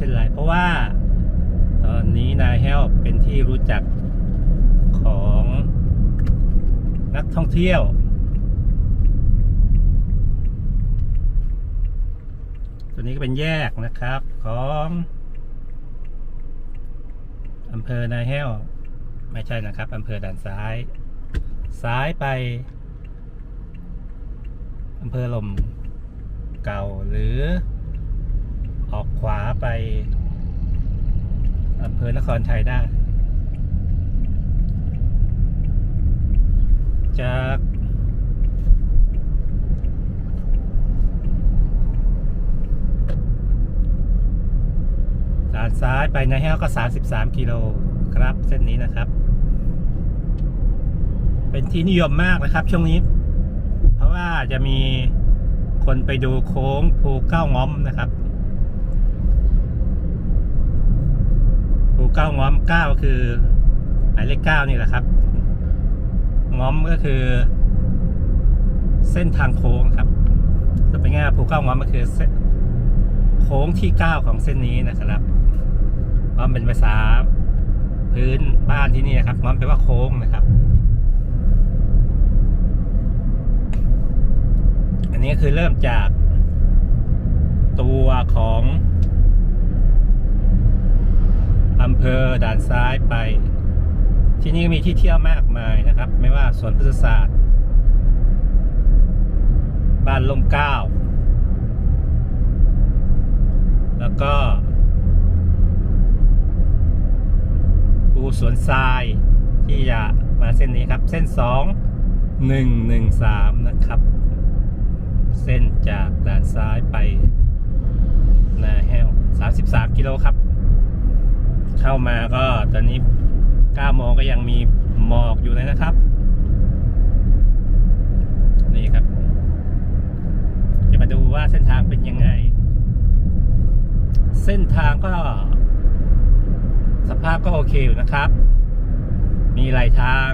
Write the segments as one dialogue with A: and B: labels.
A: เช่นไร เพราะว่าตอนนี้นายแห้วเป็นที่รู้จักของนักท่องเที่ยว ตัวนี้ก็เป็นแยกนะครับของอำเภอนาแห้ว ไม่ใช่นะครับอำเภอด่านซ้าย ซ้ายไปอำเภอลมเก่าหรือ ออกขวาไปอำเภอนครไทยได้จากด้านซ้ายไปนะแห้ก็ 33 กิโลครับเส้นนี้นะครับ เป็นที่นิยมมากนะครับช่วงนี้ เพราะว่าจะมีคนไปดูโค้งภูเก้าง้อมนะครับ ภู เก้าง้อมเก้าคือหมายเลขเก้านี่แหละครับ ง้อมก็คือ เส้นทางโค้งครับจะเป็นง่ายภูเก้าง้อมก็คือเส้นโค้งที่เก้าของเส้นนี้นะครับง้อมเป็นภาษาพื้นบ้านที่นี่นะครับง้อมแปลว่าโค้งนะครับ อันนี้คือเริ่มจากตัวของ อำเภอด่านซ้ายไป ที่นี่ก็มีที่เที่ยวมากมายนะครับ ไม่ว่าสวนพฤกษศาสตร์ บ้านลมเก้า แล้วก็ปูสวนทรายที่จะมาเส้นนี้ครับ เส้นสองหนึ่งหนึ่งสามนะครับ เส้นจากด้านซ้ายไปนาแห้ว33 กิโลครับ เข้ามาก็ตอนนี้9โมงก็ยังมีหมอกอยู่เลยนะครับ นี่ครับ จะมาดูว่าเส้นทางเป็นยังไง เส้นทางก็ สภาพก็โอเคอยู่นะครับ มีไหลทาง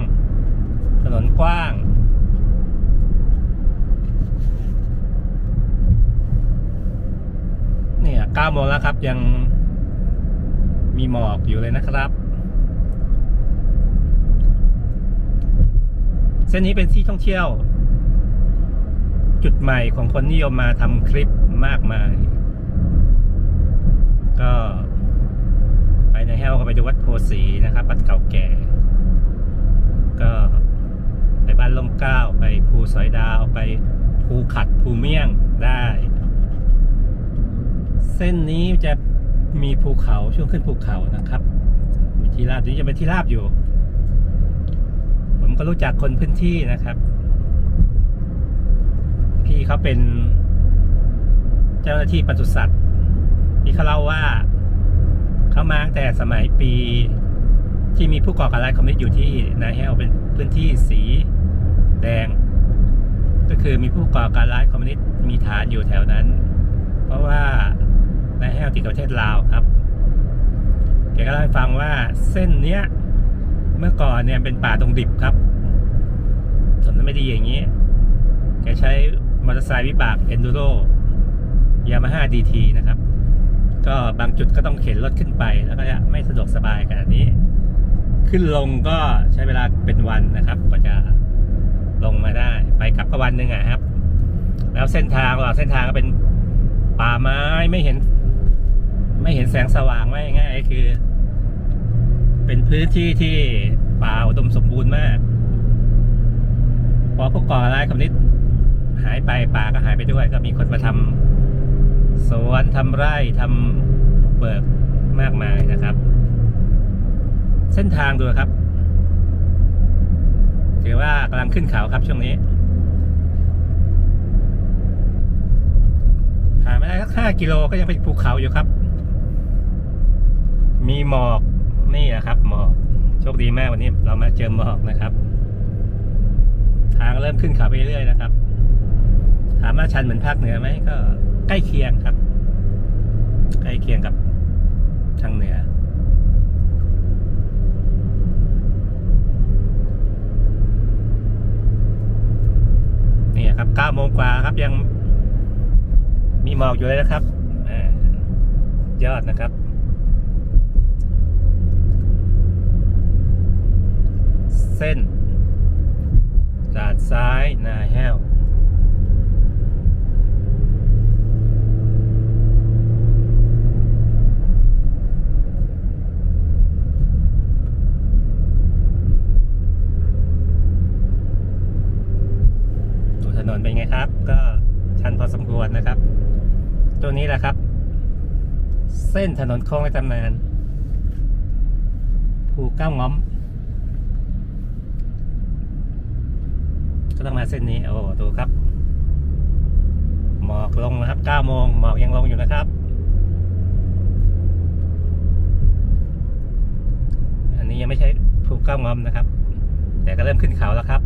A: ถนนกว้างเนี่ย9โมงแล้วครับยัง มีหมอกอยู่เลยนะครับ เส้นนี้เป็นที่ท่องเที่ยว จุดใหม่ของคนนิยมมาทำคลิปมากมาย ก็ไปในแห้วก็ไปดูวัดโพสีนะครับ วัดเก่าแก่ ก็ไปบ้านลมเก้า ไปภูสอยดาวไปภูขัดภูเมี่ยงได้ เส้นนี้จะ มีภูเขาช่วงขึ้นภูเขานะครับ มีที่ราบนี้จะเป็นที่ราบอยู่ ผมก็รู้จักคนพื้นที่นะครับ พี่เขาเป็น เจ้าหน้าที่ปศุสัตว์พี่เขาเล่าว่าเขามาตั้งแต่สมัยปีที่มีผู้ก่อการร้ายคอมมิวนิสต์อยู่ที่นาแฮวเป็นพื้นที่สีแดง ก็คือมีผู้ก่อการร้ายคอมมิวนิสต์มีฐานอยู่แถวนั้น เพราะว่า นาแฮวติดกับประเทศลาวครับแกก็เล่าให้ฟังว่าเส้นเนี้ย เมื่อก่อนเนี่ยเป็นป่าตรงดิบครับถนนไม่ดีอย่างนี้ แกใช้มอเตอร์ไซค์วิบากเอนดูโรยามาฮ่าดีทีนะครับ ก็บางจุดก็ต้องเข็นรถขึ้นไปแล้วก็จะไม่สะดวกสบายขนาดนี้ ขึ้นลงก็ใช้เวลาเป็นวันนะครับกว่าจะลงมาได้ ไปกลับก็วันหนึ่งอะครับ แล้วเส้นทางหว่างเส้นทางก็เป็นป่าไม้ไม่เห็น ไม่เห็นแสงสว่างไม่ง่ายคือ เป็นพื้นที่ที่ป่าอุดมสมบูรณ์มาก พอพวกก่อร้ายคำนิดหายไปป่าก็หายไปด้วย ก็มีคนมาทำสวนทำไร่ทำเบิกมากมายนะครับ เส้นทางดูครับ ถือว่ากำลังขึ้นเขาครับช่วงนี้ผ่านไม่ได้สักห้ากิโลก็ยังเป็นภูเขาอยู่ครับ มีหมอกนี่นะครับ หมอกโชคดีมากวันนี้เรามาเจอหมอกนะครับ ทางเริ่มขึ้นเขาไปเรื่อยนะครับ ถามว่าชันเหมือนภาคเหนือไหมก็ ใกล้เคียงครับ ใกล้เคียงกับทางเหนือนี่ครับเก้าโมงกว่าครับยังมีหมอกอยู่เลยนะครับอยอดนะครับ เส้นด่านซ้ายนาแห้วดูถนนเป็นไงครับ ก็ชันพอสมควรนะครับ ตัวนี้แหละครับ เส้นถนนโค้งในตำนานภูเก้าง้อม ก็ ต้องมาเส้นนี้โอ้ดูครับ หมอกลงนะครับ9โมงหมอกยังลงอยู่นะครับ อันนี้ยังไม่ใช่ภูเก้างอมนะครับ แต่ก็เริ่มขึ้นเขาแล้วครับ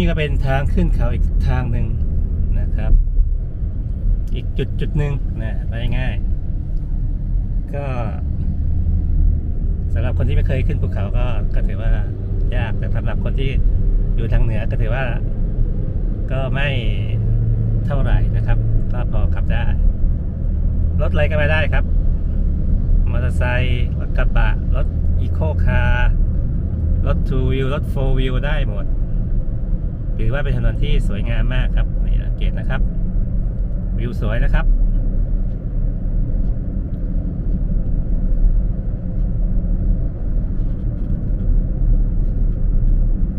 A: นี่ก็เป็นทางขึ้นเขาอีกทางหนึ่งนะครับ อีกจุดจุดหนึ่งนะไปง่าย ก็สำหรับคนที่ไม่เคยขึ้นภูเขาก็ก็ถือว่ายากแต่สำหรับคนที่อยู่ทางเหนือก็ถือว่า ก็ไม่เท่าไหร่นะครับก็พอขับได้รถอะไรก็ไปได้ครับมอเตอร์ไซค์รถกระบะรถอีโคคาร์รถทูวิวรถโฟวิวได้หมด ถือว่าเป็นถนนที่สวยงามมากครับนี่สังเกตนะครับ วิวสวยนะครับ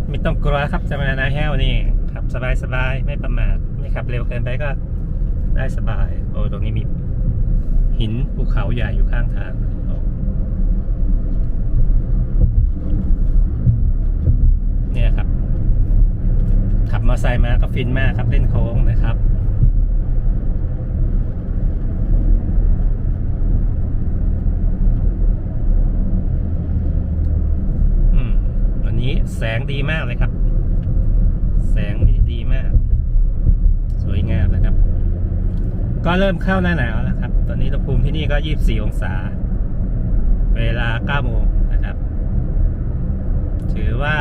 A: ไม่ต้องกลัวครับจะมานาแห้วนี่ขับสบายสบายๆไม่ประมาทไม่ขับเร็วเกินไปก็ได้สบาย โอ้ตรงนี้มีหินภูเขาใหญ่อยู่ข้างทางเนี่ยครับ มอเตอไซค์มาก็ฟินมากครับเล่นโค้งนะครับอืมวันนี้แสงดีมากเลยครับ แสงดีมาก สวยงามนะครับ ก็เริ่มเข้าหน้าหนาวแล้วครับ ตอนนี้อุณหภูมิที่นี่ก็ 24 องศา เวลา 9 โมงนะครับ ถือว่า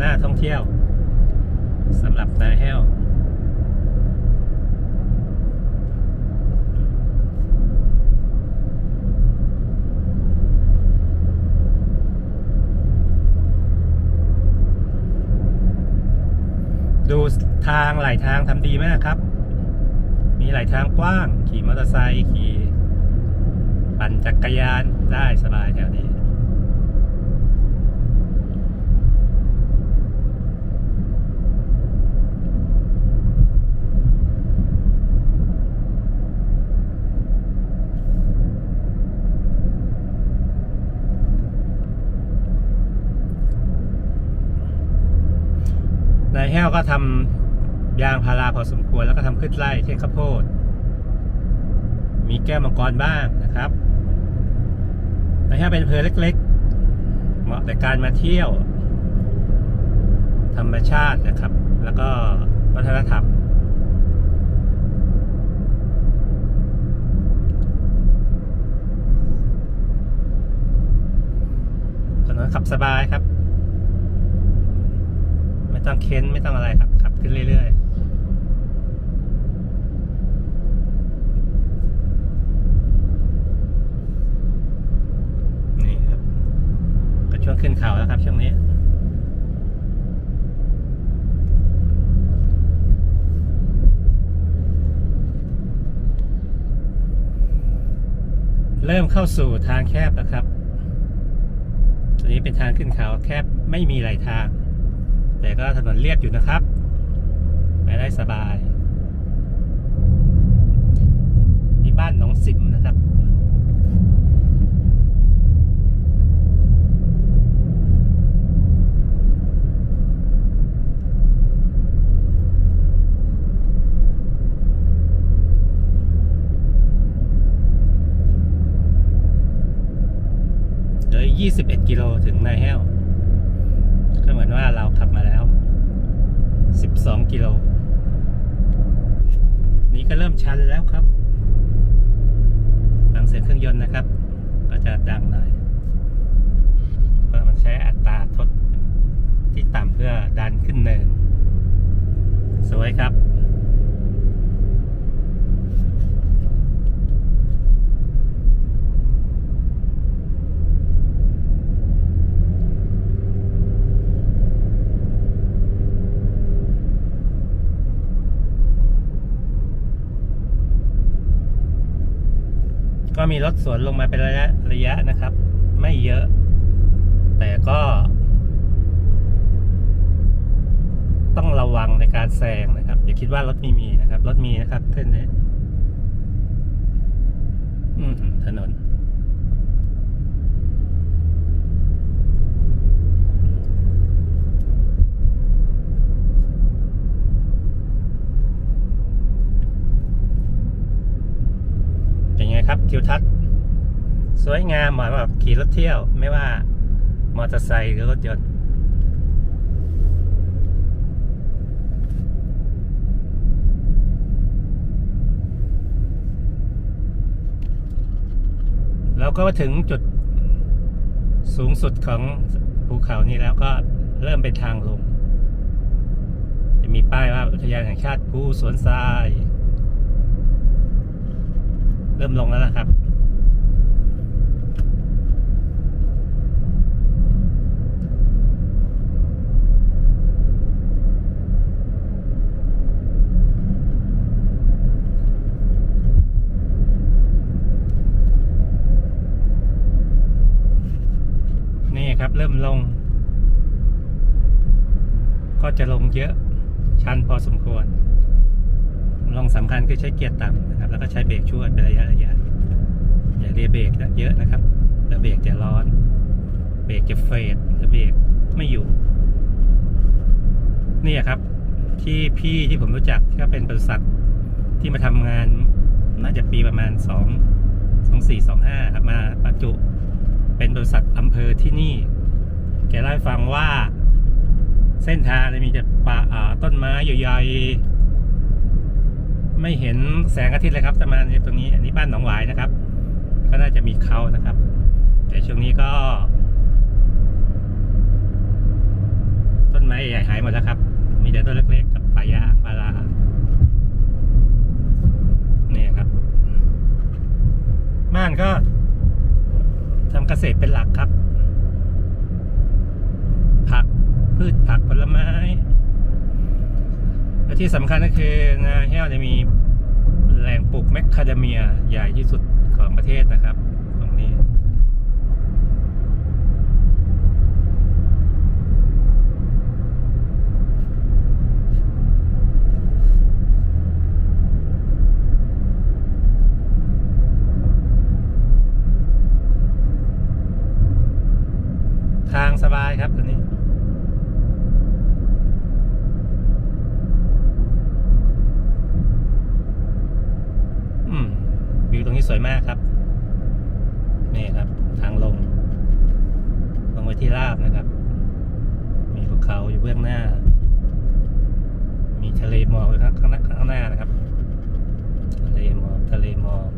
A: น่าท่องเที่ยว สำหรับนาแห้วดูทางหลายทางทำดีมากครับ มีหลายทางกว้าง ขี่มอเตอร์ไซค์ขี่ ปั่นจักรยานได้สบายแถวนี้ นายแห้วก็ทำยางพาราพอสมควรแล้วก็ทำพืชไร่เช่นข้าวโพด มีแก้วมังกรบ้างนะครับนายแห้วเป็นอำเภอเล็ก ๆ เหมาะแต่การมาเที่ยว ธรรมชาตินะครับ แล้วก็วัฒนธรรมถนนขับสบายครับ ต้องเค้นไม่ต้องอะไรครับขับขึ้นเรื่อยๆนี่ครับก็ช่วงขึ้นเขาแล้วครับ ช่วงนี้เริ่มเข้าสู่ทางแคบแล้วครับ ตัวนี้เป็นทางขึ้นเขาแคบไม่มีไหลทาง แต่ก็ถนนเรียบอยู่นะครับ ไปได้สบายมีบ้านหนองสิมนะครับ21 กิโลถึงนายแห้ว ก็เหมือนว่าเราขับมาแล้ว 12 กิโล นี้ก็เริ่มชันแล้วครับฟังเสียงเครื่องยนต์นะครับ ก็จะดังหน่อย เพราะมันใช้อัตราทดที่ต่ำเพื่อดันขึ้นเนิน สวยครับ ก็มีรถสวนลงมาเป็นระยะระยะนะครับ ไม่เยอะ แต่ก็ ต้องระวังในการแซงนะครับอย่าคิดว่ารถไม่มีนะครับ รถมีนะครับเส้นนี้ถนน เป็นไงครับ ทิวทัศน์ สวยงามเหมาะกับขี่รถเที่ยว ไม่ว่ามอเตอร์ไซค์หรือรถยนต์เราก็มาถึงจุดสูงสุดของภูเขานี้แล้วก็เริ่มเป็นทางลง จะมีป้ายว่าอุทยานแห่งชาติภูสวนทราย ริ่มลงแล้วนะครับนี่ครับเริ่มลง ก็จะลงเยอะ ชันพอสมควร ลองสำคัญคือใช้เกียร์ต่ำนะครับ แล้วก็ใช้เบรกช่วยเป็นระยะระยะอย่าเรียเบรกเยอะนะครับแล้วเบรกจะร้อน เบรกจะเฟดแล้วเบรกไม่อยู่ นี่ครับ ที่พี่ที่ผมรู้จักก็เป็นบริษัทที่มาทำงานน่าจะปีประมาณสองสองสี่สองห้าครับมาบรรจุเป็นบริษัทอำเภอที่นี่ แกเล่าให้ฟังว่า เส้นทางเนี่ยมีแต่ป่าอ่าต้นไม้ใหญ่ๆ ไม่เห็นแสงอาทิตย์เลยครับประมาณนี้ตรงนี้ อันนี้บ้านหนองหวายนะครับ ก็น่าจะมีเขานะครับ แต่ช่วงนี้ก็ ต้นไม้ใหญ่หายหมดแล้วครับ มีแต่ต้นเล็กๆกับป่ายางปาลาเนี่ยครับ บ้านก็ทำเกษตรเป็นหลักครับ ผักพืชผักผลไม้ และที่สำคัญก็คือนาแห้วจะมีแหล่งปลูกแมคคาเดเมียใหญ่ที่สุดของประเทศนะครับ ตรงนี้ ทางสบายครับตัวนี้ อืม วิวตรงนี้สวยมากครับ นี่ครับ ทางลง ลงไปที่ราบนะครับ มีภู เขาอยู่เบื้องหน้า มีทะเลหมอกอยู่ข้างข้างหน้าข้างหน้านะครับ ทะเลหมอกทะเลหมอก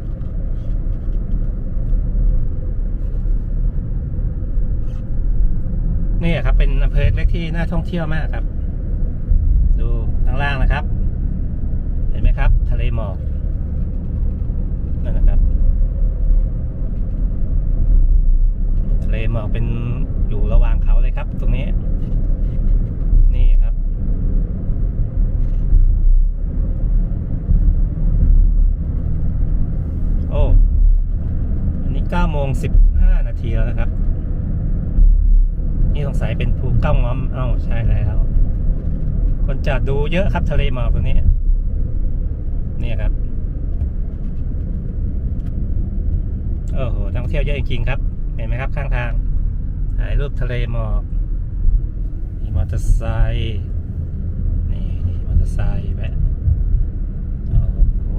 A: นี่ครับ เป็นอำเภอเล็กที่น่าท่องเที่ยวมากครับ ดูข้างล่างนะครับ เห็นไหมครับ ทะเลหมอกนั่นนะครับ ทะเลหมอกเป็นอยู่ระหว่างเขาเลยครับ ตรงนี้ครับ โอ้ อันนี้9โมง15 นาทีแล้วนะครับ นี่สงสัยเป็นภูเก้าง้อม เอ้า ใช่แล้ว คนจะดูเยอะครับทะเลหมอกตรงนี้เนี่ยครับโอ้โหนักท่องเที่ยวเยอะจริงครับ เห็นไหมครับข้างทาง ถ่ายรูปทะเลหมอกมีมอเตอร์ไซค์ นี่นี่มอเตอร์ไซค์แวะโอ้โห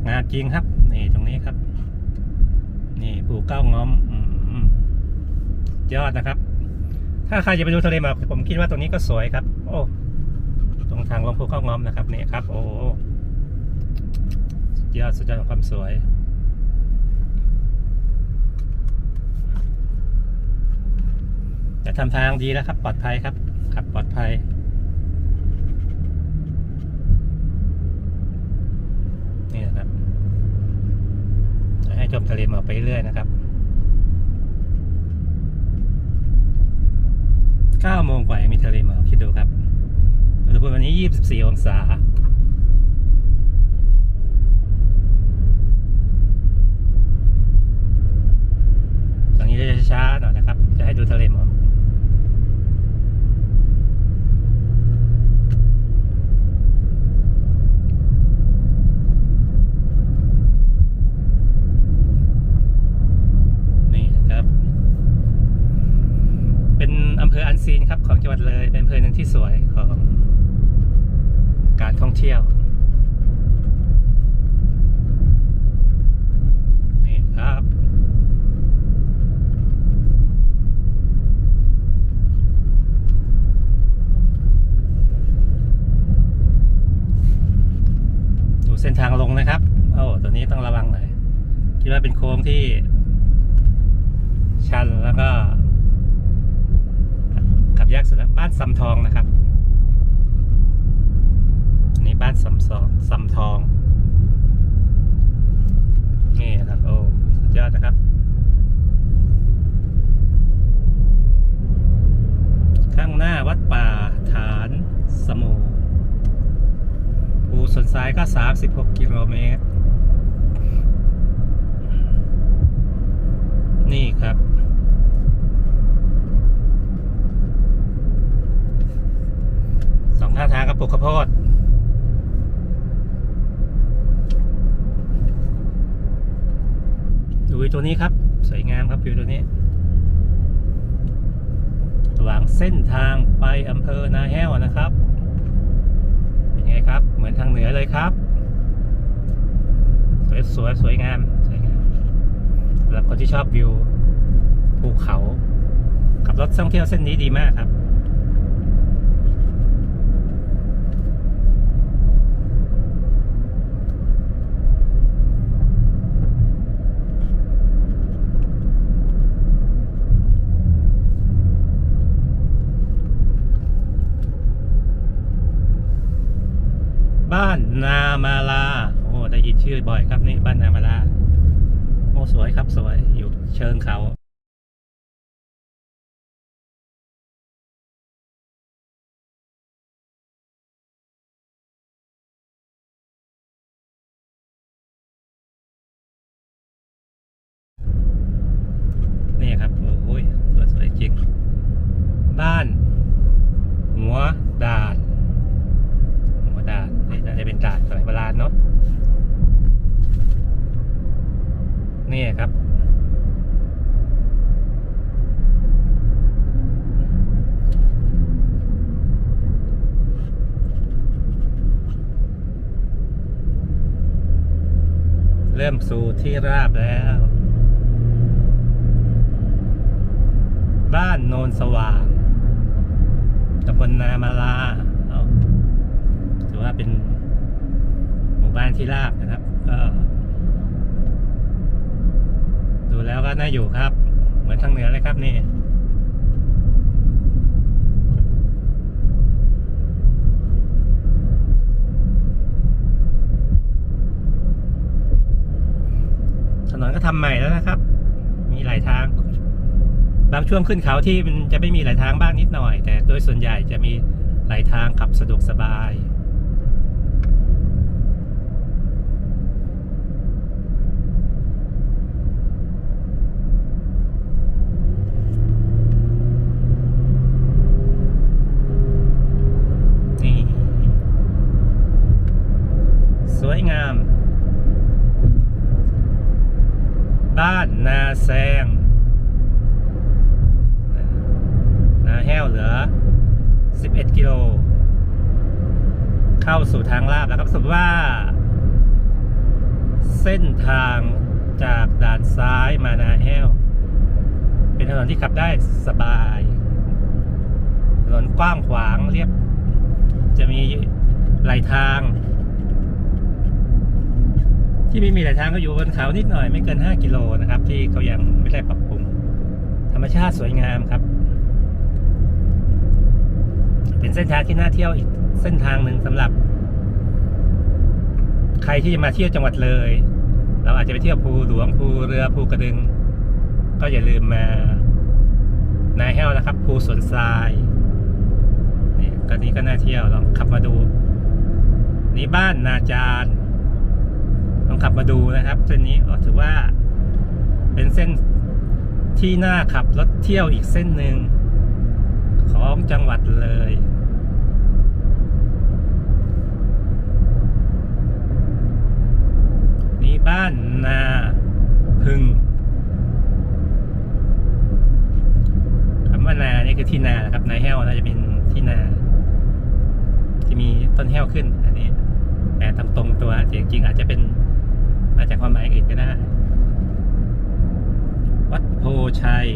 A: ออกงานจริงครับ นี่ตรงนี้ครับ นี่ภูเก้าง้อมอืมยอดนะครับ ถ้าใครจะไปดูทะเลหมอกผมคิดว่าตรงนี้ก็สวยครับ โอ้ตรงทางลงภูเขางอมนะครับนี่ครับ โอ้ยอดสุดยอดของความสวยจะทำทางดีแล้วครับ ปลอดภัยครับขับปลอดภัย นี่นะครับจะให้ชมทะเลหมอกไปเรื่อยนะครับ9โมงกว่ายังมีทะเลหมอกคิดดูครับอุณหภูมิวันนี้ 24 องศา ตรงนี้จะช้าหน่อยนะครับ จะให้ดูทะเลหมอก นี่นะครับ เป็นอำเภออันซีนครับของจังหวัดเลย เป็นอำเภอหนึ่งที่สวยของการท่องเที่ยวนี่ครับดูเส้นทางลงนะครับโอ้ตัวนี้ต้องระวังหน่อยคิดว่าเป็นโค้งที่ชันแล้วก็ ขับยากสุดแล้ว บ้านสำทองนะครับนนี้บ้านสำซองสำทอง นี่นะครับ โอ้สุดยอดนะครับ ข้างหน้าวัดป่าฐานสมูภูส่วนซ้ายก็ 36 กิโลเมตร นี่ครับ สอง ข้างทางก็ปลูกข้าวโพดดูวิวตัวนี้ครับ สวยงามครับวิวตัวนี้ระหว่างเส้นทางไปอำเภอนาแห้วนะครับ เป็นไงครับ เหมือนทางเหนือเลยครับ สวยสวยสวยงามสวยงามสำหรับคนที่ชอบวิวภูเขา ขับรถท่องเที่ยวเส้นนี้ดีมากครับา นามาลา โอ้ได้ยินชื่อบ่อยครับนี่บ้านนามาลา โอ้สวยครับสวยอยู่เชิงเขานี่ครับ โอ้ยสวยสวยจริง บ้าน หัวด่าน หัวด่านนี่น่าจะเป็นด่านสมัยโบราณเนาะนี่ครับ เริ่มสู่ที่ราบแล้ว บ้านโนนสว่างตำบลนามาลาเอาถือว่าเป็นหมู่บ้านที่ราบนะครับ ก็ ดูแล้วก็น่าอยู่ครับ เหมือนทางเหนือเลยครับนี่ ถนนก็ ทำใหม่แล้วนะครับ มีหลายทาง บางช่วงขึ้นเขาที่มันจะไม่มีหลายทางบ้างนิดหน่อย แต่โดยส่วนใหญ่จะมีหลายทางขับสะดวกสบายนี่สวยงาม บ้า นนาแซงนาแห้วเหลือ 11 กิโล เข้าสู่ทางลาบแล้วครับสมมติว่า เส้นทางจากด่านซ้ายมานาแห้ว เป็นถนนที่ขับได้สบายถนนกว้างขวางเรียบ จะมีไหลทาง ที่ไม่มีหลายทางก็อยู่บนเขานิดหน่อยไม่เกิน 5 กิโลนะครับ ที่เขายังไม่ได้ปรับปรุงธรรมชาติสวยงามครับ เป็นเส้นทางที่น่าเที่ยวอีกเส้นทางหนึ่งสำหรับ ใครที่จะมาเที่ยวจังหวัดเลย เราอาจจะไปเที่ยวภูหลวงภูเรือภูกระดึง ก็อย่าลืมมานายแห้วนะครับภูสวนทรายนี่ก็นี้ก็น่าเที่ยวลองขับมาดู นี่บ้านนาจารย์ ลองขับมาดูนะครับ เส้นนี้ก็ถือว่า เป็นเส้นที่น่าขับรถเที่ยวอีกเส้นหนึ่งของจังหวัดเลยนี่บ้านนาพึงคำว่านานี่คือที่นานะครับนาแห้วน่าจะเป็นที่นา ที่มีต้นแห้วขึ้น อันนี้แต่ตามตรงตัวจริงๆอาจจะเป็น มาจากความหมายอื่นก็ได้ วัดโพชัย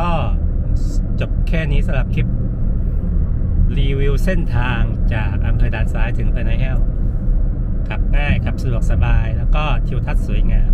A: ก็จบแค่นี้สำหรับคลิป รีวิว เส้นทางจากอำเภอด่านซ้ายถึงเพนาแห้วขับง่ายขับสะดวกสบาย แล้วก็ทิวทัศน์สวยงาม